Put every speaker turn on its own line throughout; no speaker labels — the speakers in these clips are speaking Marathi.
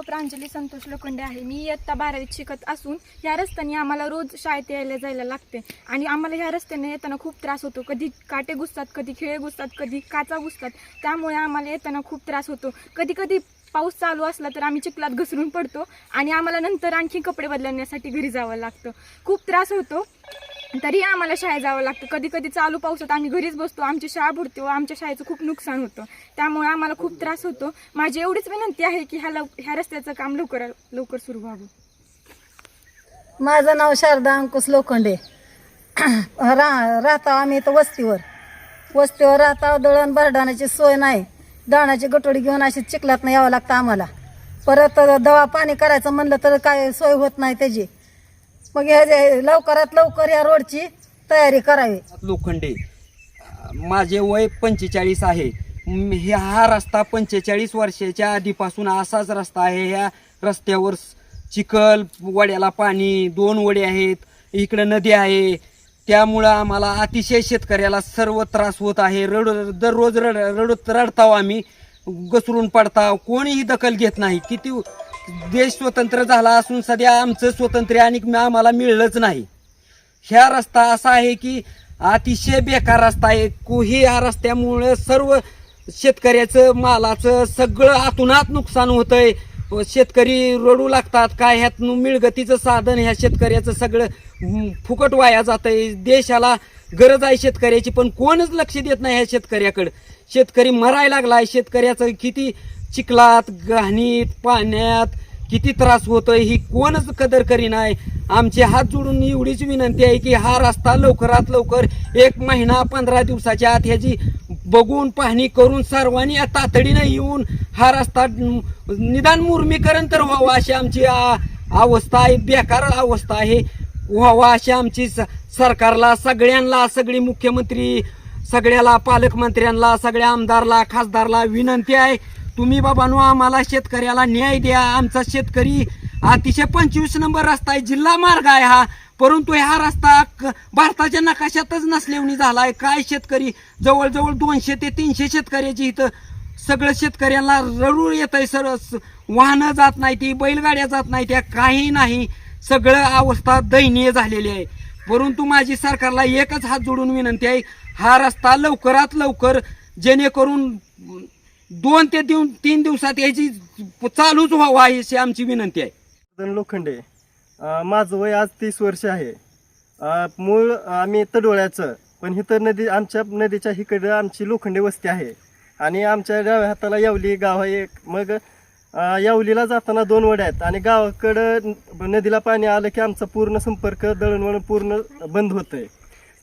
नाव प्रांजली संतोष लोखंडे आहे. मी इयत्ता बारावीत शिकत असून या रस्त्याने आम्हाला रोज शाळेत यायला जायला लागते. आणि आम्हाला ह्या रस्त्याने येताना खूप त्रास होतो. कधी काटे घुसतात कधी खिळे घुसतात कधी काचा घुसतात. त्यामुळे आम्हाला येताना खूप त्रास होतो. कधी कधी पाऊस चालू असला तर आम्ही चिखलात घसरून पडतो आणि आम्हाला नंतर आणखी कपडे बदलण्यासाठी घरी जावं लागतं. खूप त्रास होतो. तरी आम्हाला शाळेत जावं लागतं. कधी कधी चालू पावसात आम्ही घरीच बसतो आमची शाळा बुडते व आमच्या शाळेचं खूप नुकसान होतं. त्यामुळे आम्हाला खूप त्रास होतो. माझी एवढीच विनंती आहे की ह्या लव ह्या रस्त्याचं काम लवकर लवकर सुरू व्हावं.
माझं नाव शारदा अंकुश लोखंडे. रा राहतो आम्ही इथं वस्तीवर. वस्तीवर राहतो दळण भरडाण्याची सोय नाही. दळणाची गटोडी घेऊन अशी चिखलात यावं लागतं आम्हाला. परत दवा पाणी करायचं म्हणलं तर काय सोय होत नाही त्याची. मग या जे लवकरात लवकर या रोडची तयारी करावी.
लोखंडे माझे वय पंचेचाळीस आहे. म- हे हा रस्ता पंचेचाळीस वर्षाच्या आधीपासून असाच रस्ता आहे. ह्या रस्त्यावर स- चिखल वड्याला पाणी दोन वडे आहेत. इकडं नदी आहे. त्यामुळं आम्हाला अतिशय शेतकऱ्याला सर्व त्रास होत आहे. रड दररोज रड रडत रडताव आम्ही. घसरून पडताव. कोणीही दखल घेत नाही. किती देश स्वतंत्र झाला असून सध्या आमचं स्वातंत्र्य आणि आम्हाला मिळलंच नाही. ह्या रस्ता असा आहे की अतिशय बेकार रस्ता आहे. कोही ह्या रस्त्यामुळं सर्व शेतकऱ्याचं मालाचं सगळं आतुनात नुकसान होतंय. व शेतकरी रडू लागतात. काय ह्यात मिळगतीचं साधन ह्या शेतकऱ्याचं सगळं फुकट वाया जातंय. देशाला गरज आहे शेतकऱ्याची पण कोणच लक्ष देत नाही ह्या शेतकऱ्याकडं. शेतकरी मरायला लागलाय. शेतकऱ्याचं किती चिखलात घाणीत पाण्यात किती त्रास होतोय ही कोणच कदर करीनाय आमचे हात जोडून एवढीच विनंती आहे की हा रस्ता लवकरात लवकर एक महिना पंधरा दिवसाच्या आत ह्याची बघून पाहणी करून सर्वांनी या तातडीनं येऊन हा रस्ता निदान मुर्मीकरण तर व्हावं अशी आमची अवस्था आहे बेकार अवस्था आहे. व्हावा अशी आमची स- सरकारला सगळ्यांना सगळी मुख्यमंत्री सगळ्याला पालकमंत्र्यांना सगळ्या आमदारला खासदारला विनंती आहे. तुम्ही बाबांनो आम्हाला शेतकऱ्याला न्याय द्या. आमचा शेतकरी अतिशय पंचवीस नंबर रस्ता आहे जिल्हा मार्ग आहे हा. परंतु हा रस्ता क- भारताच्या नकाशातच नसलेवणी आहे काय शेतकरी? जवळजवळ दोनशे ते तीनशे शेतकऱ्याची इथं सगळं शेतकऱ्यांना रडू येत आहे सर वाहनं जात नाही ती बैलगाड्या जात नाही त्या काही नाही. सगळं अवस्था दयनीय झालेली आहे. परंतु माझी सरकारला एकच हात जोडून विनंती आहे हा रस्ता लवकरात लवकर जेणेकरून दोन ते दिव तीन दिवसात याची चालूच व्हावा अशी आमची विनंती आहे.
जन लोखंडे माझं वय आज तीस वर्ष आहे. मूळ आम्ही तडोळ्याचं पण इथं नदी आमच्या नदीच्या इकडं आमची लोखंडे वस्ती आहे. आणि आमच्या डाव्या हाताला यावली गाव आहे एक. मग अं, यावलीला जाताना दोन वड्या आहेत. आणि गावाकडं न- नदीला पाणी आलं की आमचा पूर्ण संपर्क दळणवळण पूर्ण बंद होतंय.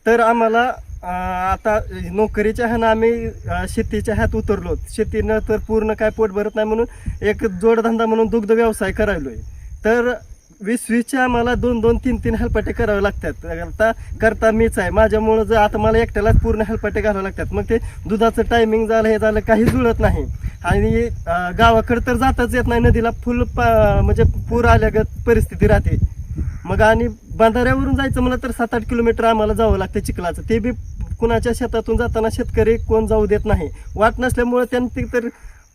तर आम्हाला आता नोकरीच्या ह्यानं आम्ही शेतीच्या ह्यात उतरलो शेतीनं तर पूर्ण काय पोट भरत नाही म्हणून एक जोडधंदा म्हणून दुग्ध व्यवसाय आहे तर वीस वीसच्या आम्हाला दोन दोन तीन तीन हेलपाटे करावे लागतात. आता करता मीच आहे. माझ्यामुळं जर आता मला एकट्यालाच पूर्ण हेलपाटे घालावे लागतात. मग ते दुधाचं टायमिंग झालं हे झालं काही जुळत नाही. आणि गावाकडं तर जाताच येत नाही. नदीला फुल पा म्हणजे पूर आल्यागत परिस्थिती राहते. मग आणि बांधाऱ्यावरून जायचं म्हणलं तर सात आठ किलोमीटर आम्हाला जावं लागतं चिखलाचं. ते बी कुणाच्या शेतातून जाताना शेतकरी कोण जाऊ देत नाही. वाट नसल्यामुळं त्यांनी तर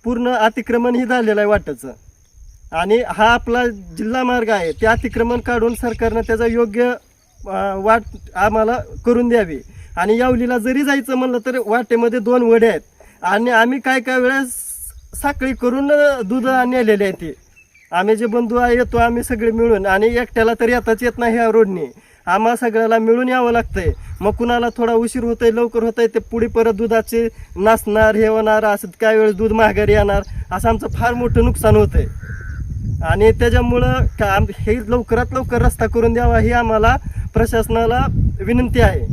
पूर्ण अतिक्रमणही झालेलं आहे वाटेचं आणि हा आपला जिल्हा मार्ग आहे. ते अतिक्रमण काढून सरकारनं त्याचा योग्य वाट आम्हाला करून द्यावी. आणि यावलीला जरी जायचं म्हणलं तर वाटेमध्ये दोन वडे आहेत. आणि आम्ही काय काय वेळेस साखळी करून दूध नेलेले आहे ते. आम्ही जे बंधू आहे येतो आम्ही सगळे मिळून आणि एकट्याला तर येताच येत नाही ह्या रोडने आम्हा सगळ्याला मिळून यावं लागतंय. मग कुणाला थोडा उशीर होतोय लवकर होतंय ते पुढे परत दुधाचे नाचणार हे होणार असं काय वेळेस दूध महागारी येणार असं आमचं फार मोठं नुकसान होतंय. आणि त्याच्यामुळं का हे लवकरात लवकर रस्ता करून द्यावा ही आम्हाला प्रशासनाला विनंती आहे.